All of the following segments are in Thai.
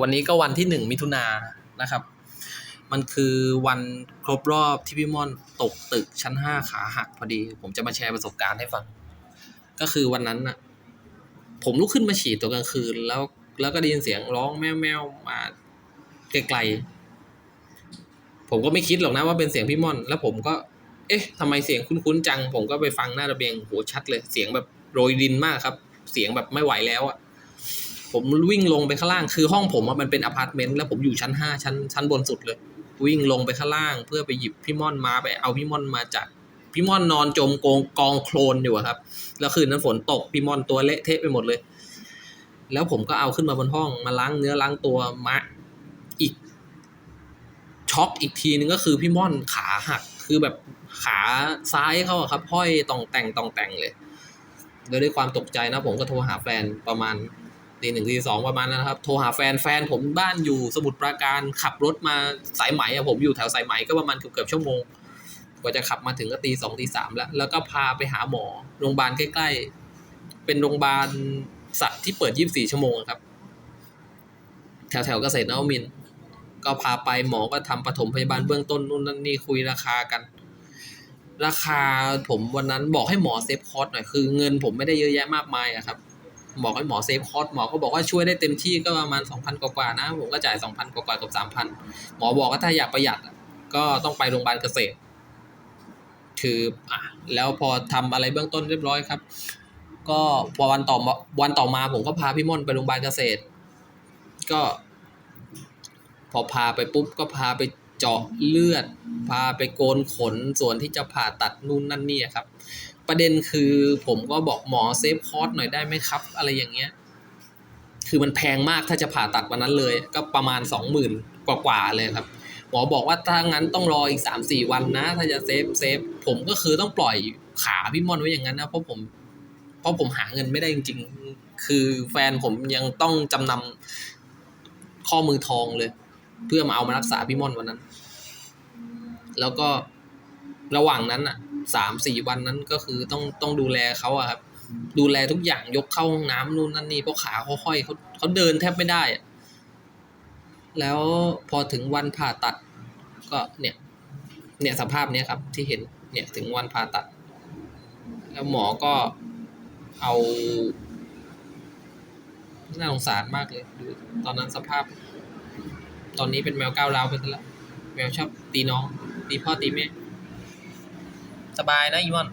วันนี้ก็วันที่หนึ่งมิถุนานะครับ มันคือวันครบรอบที่พี่ม่อนตกตึกชั้นห้าขาหักพอดี ผมจะมาแชร์ประสบการณ์ให้ฟัง ก็คือวันนั้นน่ะผมลุกขึ้นมาฉี่ตัวกลางคืน แล้วแล้วก็ได้ยินเสียงร้องแมวแมวๆมาไกลๆผมก็ไม่คิดหรอกนะว่าเป็นเสียงพี่ม่อน แล้วผมก็ เอ๊ะทำไมเสียงคุ้นๆจัง ผมก็ไปฟังหน้าระเบียงโหชัดเลย เสียงแบบโรยดินมากครับ เสียงแบบไม่ไหวแล้วอะ ผมวิ่งลงไปข้างล่างคือห้องผมมันเป็นอพาร์ตเมนต์แล้วผมอยู่ชั้นห้าชั้นชั้นบนสุดเลย วิ่งลงไปข้างล่าง เพื่อไปหยิบพี่ม่อนมาไปเอาพี่ม่อนมาจากพี่ม่อนนอนจมกองกองโคลนอยู่ครับ แล้วคืนนั้นฝนตกพี่ม่อนตัวเละเทะไปหมดเลย แล้วผมก็เอาขึ้นมาบนห้องมาล้างเนื้อล้างตัวมาอีกช็อกอีกทีนึงก็คือพี่ม่อนขาหัก คือแบบขาซ้ายเขาครับห้อยตองแต่งตองแต่งเลยแล้วด้วยความตกใจนะผมก็โทรหาแฟนประมาณ ตีหนึ่งตีสองประมาณนั้นนะครับ โทรหาแฟนแฟนผมบ้านอยู่สมุทรปราการขับรถมาสายไหมอะผมอยู่แถวสายไหมก็ประมาณเกือบเกือบชั่วโมงกว่าจะขับมาถึงก็ตีสองตีสามแล้ว แล้วก็พาไปหาหมอโรงพยาบาลใกล้ๆ เป็นโรงพยาบาลสัตว์ที่เปิด24ชั่วโมงครับแถวแถวๆเกษตรนวมิน ก็พาไปหมอก็ทำปฐมพยาบาลเบื้องต้นนู่นนั่นนี่คุยราคากัน ราคาผมวันนั้นบอกให้หมอเซฟคอร์สหน่อยคือเงินผมไม่ได้เยอะแยะมากมายอะครับ บอกให้หมอเซฟคอร์สหมอก็บอกว่าช่วยได้เต็มที่ก็ประมาณ 2,000 กว่าๆนะ ผมก็จ่าย 2,000 กว่าๆกับ 3,000 หมอบอกว่าถ้าอยากประหยัดก็ต้องไปโรงพยาบาลเกษตร คืออะแล้วพอทำอะไรเบื้องต้นเรียบร้อยครับ ก็พอวันต่อวันต่อมาผมก็พาพี่ม่อนไปโรงพยาบาลเกษตร ก็ พอพาไปปุ๊บก็พาไปเจาะเลือด พาไปโกนขนส่วนที่จะผ่าตัดนู่นนั่นนี่ครับ ประเด็นคือผมก็บอกหมอเซฟคอร์สหน่อยได้ไหมครับ อะไรอย่างเงี้ย คือมันแพงมากถ้าจะผ่าตัดวันนั้นเลย ก็ประมาณสองหมื่นกว่าๆเลยครับ หมอบอกว่าถ้างั้นต้องรออีกสามสี่วันนะ ถ้าจะเซฟเซฟผมก็คือต้องปล่อยขาพี่ม่อนไว้อย่างนั้นนะเพราะผม เพราะผมหาเงินไม่ได้จริง ๆ คือแฟนผมยังต้องจำนำข้อมือทองเลย เพื่อมาเอามารักษาพี่ม่อนวันนั้น แล้วก็ระหว่างนั้นอะ สามสี่วันนั้นก็คือต้องต้องดูแลเขาอะครับ ดูแลทุกอย่างยกเข้าห้องน้ำนู่นนั่นนี่เพราะขาเขาห้อยเขาเขาเดินแทบไม่ได้แล้วพอถึงวันผ่าตัด ก็เนี่ย เนี่ยสภาพเนี้ยครับ ที่เห็นเนี่ยถึงวันผ่าตัด แล้วหมอก็เอาน่าสงสารมากเลยดูตอนนั้นสภาพ ตอนนี้เป็นแมวก้าวร้าวไปแล้วแมวชอบตีน้องตีพ่อตีแม่ สบายนะอีมอน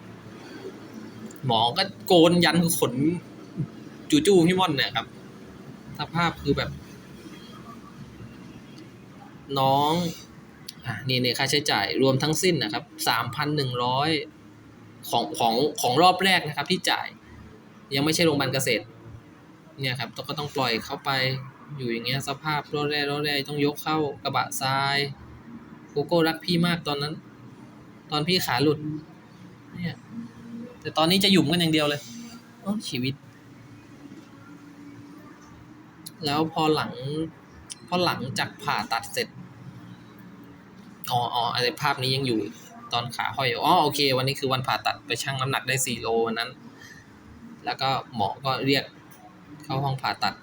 หมอก็โกนยันขน จูจูพี่ม่อนเนี่ยครับ สภาพคือแบบ น้อง อะนี่เนี่ยค่าใช้จ่ายรวมทั้งสิ้นนะครับสามพันหนึ่งร้อยของของของรอบแรกนะครับ ที่จ่าย ยังไม่ใช่โรงพยาบาลเกษตร เนี่ยครับก็ต้องปล่อยเข้าไปอยู่อย่างเงี้ยสภาพรอดแร่รอดแร่ต้องยกเข้ากระบะทรายโกโก้รักพี่มากตอนนั้น ตอนพี่ขาหลุด เนี่ย แต่ตอนนี้จะหยุ่มกันอย่างเดียวเลยโอ้ชีวิต แล้วพอหลัง พอหลังจากผ่าตัดเสร็จ อ๋ออ๋ออะไรภาพนี้ยังอยู่ ตอนขาห้อยอ๋อโอเค วันนี้คือวันผ่าตัดไปชั่งน้ำหนักได้สี่โลวันนั้น แล้วก็หมอก็เรียกเข้าห้องผ่าตัด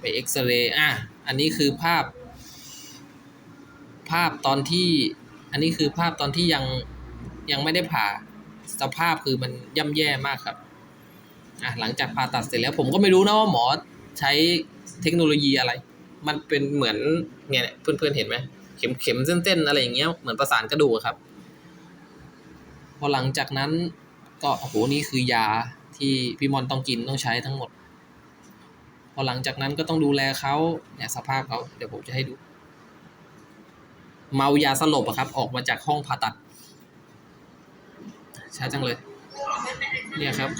ไปเอ็กซเรย์อะอันนี้คือภาพ ภาพตอนที่ อันนี้คือภาพตอนที่ยังยังไม่ได้ผ่าสภาพคือมันย่ำแย่มากครับอะหลังจากผ่าตัดเสร็จแล้ว ผมก็ไม่รู้นะว่าหมอใช้เทคโนโลยีอะไร มันเป็นเหมือนเนี่ยเพื่อนๆเห็นไหมเข็มเข็มเส้นๆอะไรอย่างเงี้ยเหมือนประสานกระดูกครับ พอหลังจากนั้นก็โอ้โหนี่คือยาที่พี่มอนต้องกินต้องใช้ทั้งหมด พอหลังจากนั้นก็ต้องดูแลเขาเนี่ยสภาพเขาเดี๋ยวผมจะให้ดู เมายาสลบอะครับ ออกมาจากห้องผ่าตัดช้าจังเลย เนี่ยครับ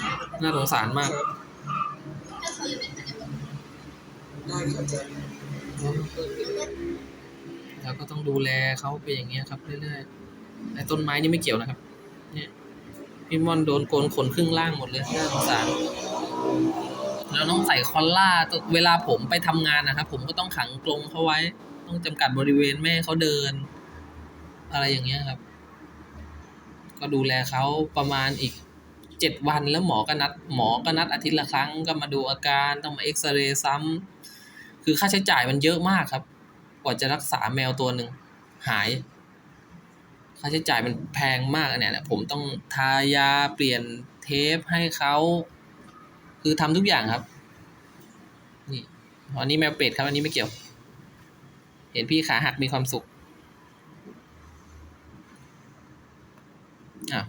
น่าสงสารมาก แล้วก็ต้องดูแลเขาไปอย่างเงี้ยครับเรื่อยๆไอ้ต้นไม้นี่ไม่เกี่ยวนะครับ เนี่ยพี่ม่อนโดนโกนขนครึ่งล่างหมดเลยน่าสงสารแล้วต้องใส่คอลล่าตัวเวลาผมไปทำงานนะครับ ผมก็ต้องขังกรงเขาไว้ ต้องจำกัดบริเวณไม่ให้เขาเดิน อะไรอย่างเงี้ยครับ ก็ดูแลเขาประมาณอีกเจ็ดวันแล้วหมอก็นัดหมอก็นัดอาทิตย์ละครั้งก็มาดูอาการต้องมาเอ็กซเรย์ซ้ำคือค่าใช้จ่ายมันเยอะมากครับ กว่าจะรักษาแมวตัวหนึ่งหาย ค่าใช้จ่ายมันแพงมากอันเนี่ยผมต้องทายาเปลี่ยนเทปให้เขาคือทำทุกอย่างครับนี่อันนี้แมวเป็ดครับอันนี้ไม่เกี่ยว เห็นพี่ขาหักมีความสุขอะ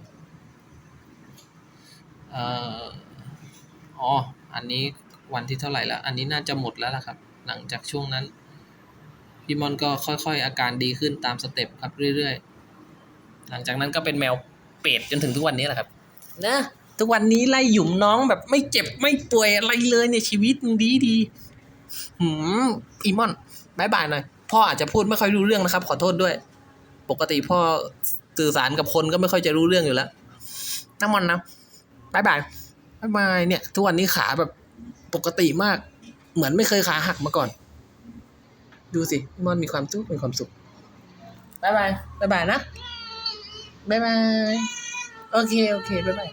เอ่ออ๋อ อันนี้วันที่เท่าไหร่แล้ว อันนี้น่าจะหมดแล้วล่ะครับ หลังจากช่วงนั้น พี่มอนก็ค่อยๆ อาการดีขึ้นตามสเต็ปครับเรื่อยๆ หลังจากนั้นก็เป็นแมวเป็ดจนถึงทุกวันนี้แหละครับ นะ ทุกวันนี้ไล่หยุมน้องแบบไม่เจ็บไม่ป่วยอะไรเลยเนี่ยชีวิตมึงดีดีหืมพี่มอนบายบายหน่อย พ่ออาจจะพูดไม่ค่อยรู้เรื่องนะครับ ขอโทษด้วย ปกติพ่อสื่อสารกับคนก็ไม่ค่อยจะรู้เรื่องอยู่แล้วน้ำมันนะบายบายบายบายเนี่ย ทุกวันนี้ขาแบบปกติมาก เหมือนไม่เคยขาหักมาก่อน ดูสิมอนมีความสุขมีความสุขบายบายบายบายนะบายบายโอเคโอเคบายบาย